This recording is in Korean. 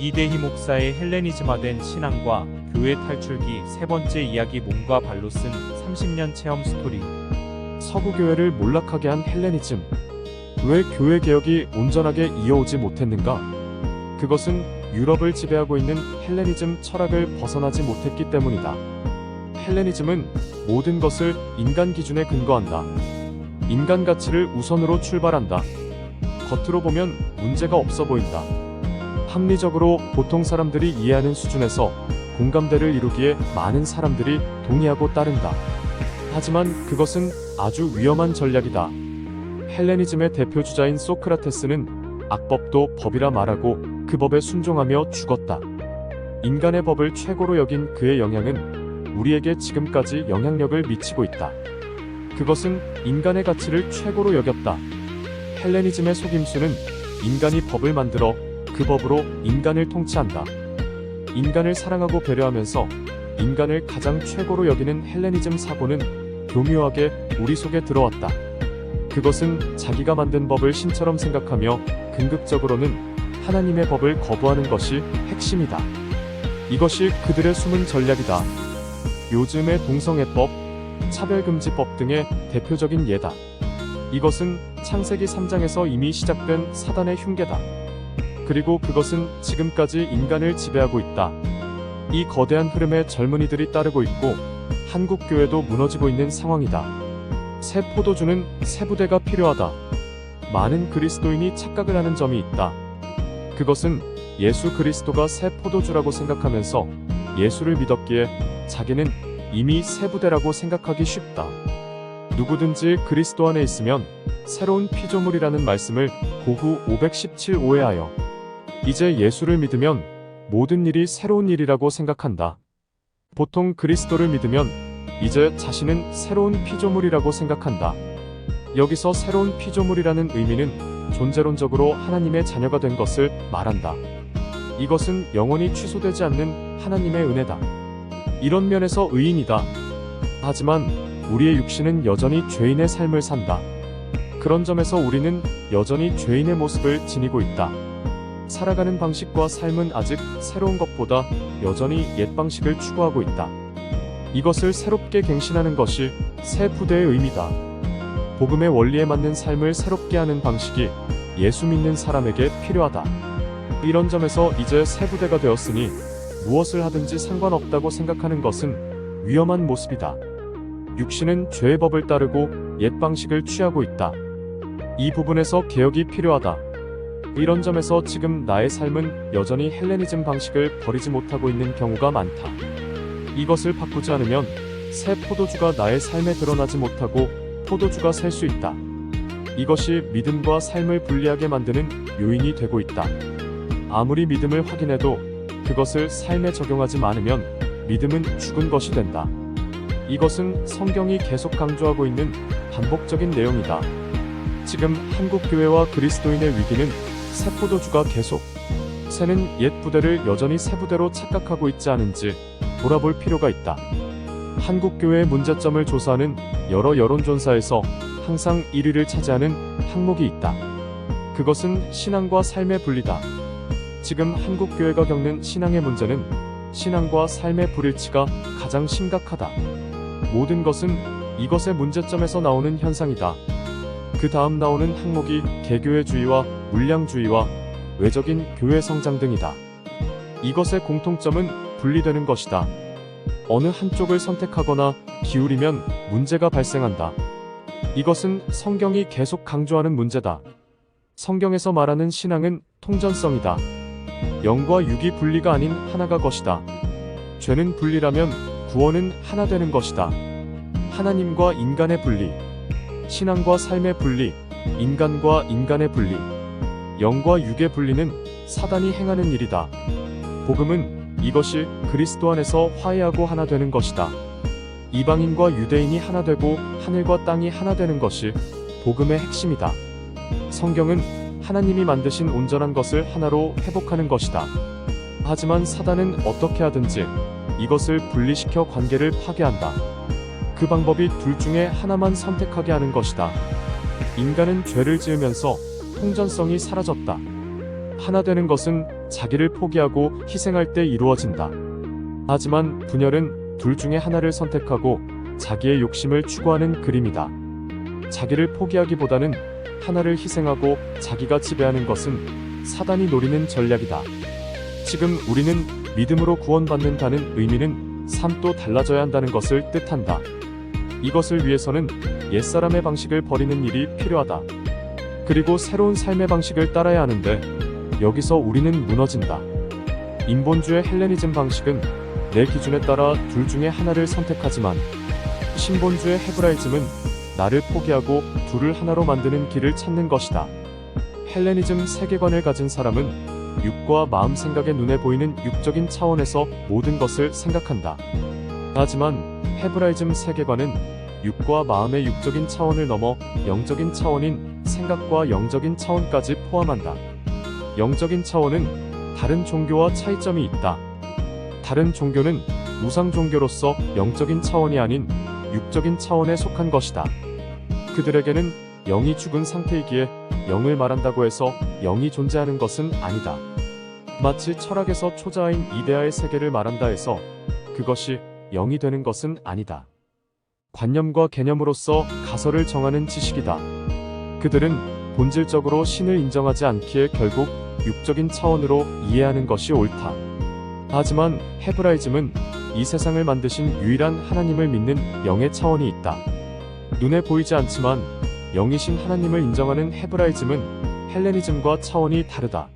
이대희 목사의 헬레니즘화된 신앙과 교회 탈출기 세 번째 이야기 몸과 발로 쓴 30년 체험 스토리. 서구 교회를 몰락하게 한 헬레니즘. 왜 교회 개혁이 온전하게 이어오지 못했는가? 그것은 유럽을 지배하고 있는 헬레니즘 철학을 벗어나지 못했기 때문이다. 헬레니즘은 모든 것을 인간 기준에 근거한다. 인간 가치를 우선으로 출발한다. 겉으로 보면 문제가 없어 보인다. 합리적으로 보통 사람들이 이해하는 수준에서 공감대를 이루기에 많은 사람들이 동의하고 따른다. 하지만 그것은 아주 위험한 전략이다. 헬레니즘의 대표 주자인 소크라테스는 악법도 법이라 말하고 그 법에 순종하며 죽었다. 인간의 법을 최고로 여긴 그의 영향은 우리에게 지금까지 영향력을 미치고 있다. 그것은 인간의 가치를 최고로 여겼다. 헬레니즘의 속임수는 인간이 법을 만들어 그 법으로 인간을 통치한다. 인간을 사랑하고 배려하면서 인간을 가장 최고로 여기는 헬레니즘 사고는 교묘하게 우리 속에 들어왔다. 그것은 자기가 만든 법을 신처럼 생각하며 궁극적으로는 하나님의 법을 거부하는 것이 핵심이다. 이것이 그들의 숨은 전략이다. 요즘의 동성애법, 차별금지법 등의 대표적인 예다. 이것은 창세기 3장에서 이미 시작된 사단의 흉계다. 그리고 그것은 지금까지 인간을 지배하고 있다. 이 거대한 흐름에 젊은이들이 따르고 있고 한국 교회도 무너지고 있는 상황이다. 새 포도주는 새 부대가 필요하다. 많은 그리스도인이 착각을 하는 점이 있다. 그것은 예수 그리스도가 새 포도주라고 생각하면서 예수를 믿었기에 자기는 이미 새 부대라고 생각하기 쉽다. 누구든지 그리스도 안에 있으면 새로운 피조물이라는 말씀을 고후 517 오해하여 이제 예수를 믿으면 모든 일이 새로운 일이라고 생각한다. 보통 그리스도를 믿으면 이제 자신은 새로운 피조물이라고 생각한다. 여기서 새로운 피조물이라는 의미는 존재론적으로 하나님의 자녀가 된 것을 말한다. 이것은 영원히 취소되지 않는 하나님의 은혜다. 이런 면에서 의인이다. 하지만 우리의 육신은 여전히 죄인의 삶을 산다. 그런 점에서 우리는 여전히 죄인의 모습을 지니고 있다. 살아가는 방식과 삶은 아직 새로운 것보다 여전히 옛 방식을 추구하고 있다. 이것을 새롭게 갱신하는 것이 새 부대의 의미다. 복음의 원리에 맞는 삶을 새롭게 하는 방식이 예수 믿는 사람에게 필요하다. 이런 점에서 이제 새 부대가 되었으니 무엇을 하든지 상관없다고 생각하는 것은 위험한 모습이다. 육신은 죄의 법을 따르고 옛 방식을 취하고 있다. 이 부분에서 개혁이 필요하다. 이런 점에서 지금 나의 삶은 여전히 헬레니즘 방식을 버리지 못하고 있는 경우가 많다. 이것을 바꾸지 않으면 새 포도주가 나의 삶에 드러나지 못하고 포도주가 셀수 있다. 이것이 믿음과 삶을 분리하게 만드는 요인이 되고 있다. 아무리 믿음을 확인해도 그것을 삶에 적용하지 않으면 믿음은 죽은 것이 된다. 이것은 성경이 계속 강조하고 있는 반복적인 내용이다. 지금 한국 교회와 그리스도인의 위기는 새 포도주가 계속 새는 옛 부대를 여전히 새 부대로 착각하고 있지 않은지 돌아볼 필요가 있다. 한국 교회의 문제점을 조사하는 여러 여론조사에서 항상 1위를 차지하는 항목이 있다. 그것은 신앙과 삶의 분리다. 지금 한국 교회가 겪는 신앙의 문제는 신앙과 삶의 불일치가 가장 심각하다. 모든 것은 이것의 문제점에서 나오는 현상이다. 그 다음 나오는 항목이 개교회주의와 물량주의와 외적인 교회 성장 등이다. 이것의 공통점은 분리되는 것이다. 어느 한쪽을 선택하거나 기울이면 문제가 발생한다. 이것은 성경이 계속 강조하는 문제다. 성경에서 말하는 신앙은 통전성이다. 영과 육이 분리가 아닌 하나가 것이다. 죄는 분리라면 구원은 하나 되는 것이다. 하나님과 인간의 분리, 신앙과 삶의 분리, 인간과 인간의 분리, 영과 육의 분리는 사단이 행하는 일이다. 복음은 이것이 그리스도 안에서 화해하고 하나 되는 것이다. 이방인과 유대인이 하나 되고 하늘과 땅이 하나 되는 것이 복음의 핵심이다. 성경은 하나님이 만드신 온전한 것을 하나로 회복하는 것이다. 하지만 사단은 어떻게 하든지 이것을 분리시켜 관계를 파괴한다. 그 방법이 둘 중에 하나만 선택하게 하는 것이다. 인간은 죄를 지으면서 통전성이 사라졌다. 하나 되는 것은 자기를 포기하고 희생할 때 이루어진다. 하지만 분열은 둘 중에 하나를 선택하고 자기의 욕심을 추구하는 그림이다. 자기를 포기하기보다는 하나를 희생하고 자기가 지배하는 것은 사단이 노리는 전략이다. 지금 우리는 믿음으로 구원받는다는 의미는 삶도 달라져야 한다는 것을 뜻한다. 이것을 위해서는 옛사람의 방식을 버리는 일이 필요하다. 그리고 새로운 삶의 방식을 따라야 하는데 여기서 우리는 무너진다. 인본주의 헬레니즘 방식은 내 기준에 따라 둘 중에 하나를 선택하지만 신본주의 헤브라이즘은 나를 포기하고 둘을 하나로 만드는 길을 찾는 것이다. 헬레니즘 세계관을 가진 사람은 육과 마음 생각의 눈에 보이는 육적인 차원에서 모든 것을 생각한다. 하지만 헤브라이즘 세계관은 육과 마음의 육적인 차원을 넘어 영적인 차원인 생각과 영적인 차원까지 포함한다. 영적인 차원은 다른 종교와 차이점이 있다. 다른 종교는 우상 종교로서 영적인 차원이 아닌 육적인 차원에 속한 것이다. 그들에게는 영이 죽은 상태이기에 영을 말한다고 해서 영이 존재하는 것은 아니다. 마치 철학에서 초자아인 이데아의 세계를 말한다 해서 그것이 영이 되는 것은 아니다. 관념과 개념으로서 가설을 정하는 지식이다. 그들은 본질적으로 신을 인정하지 않기에 결국 육적인 차원으로 이해하는 것이 옳다. 하지만 헤브라이즘은 이 세상을 만드신 유일한 하나님을 믿는 영의 차원이 있다. 눈에 보이지 않지만 영이신 하나님을 인정하는 헤브라이즘은 헬레니즘과 차원이 다르다.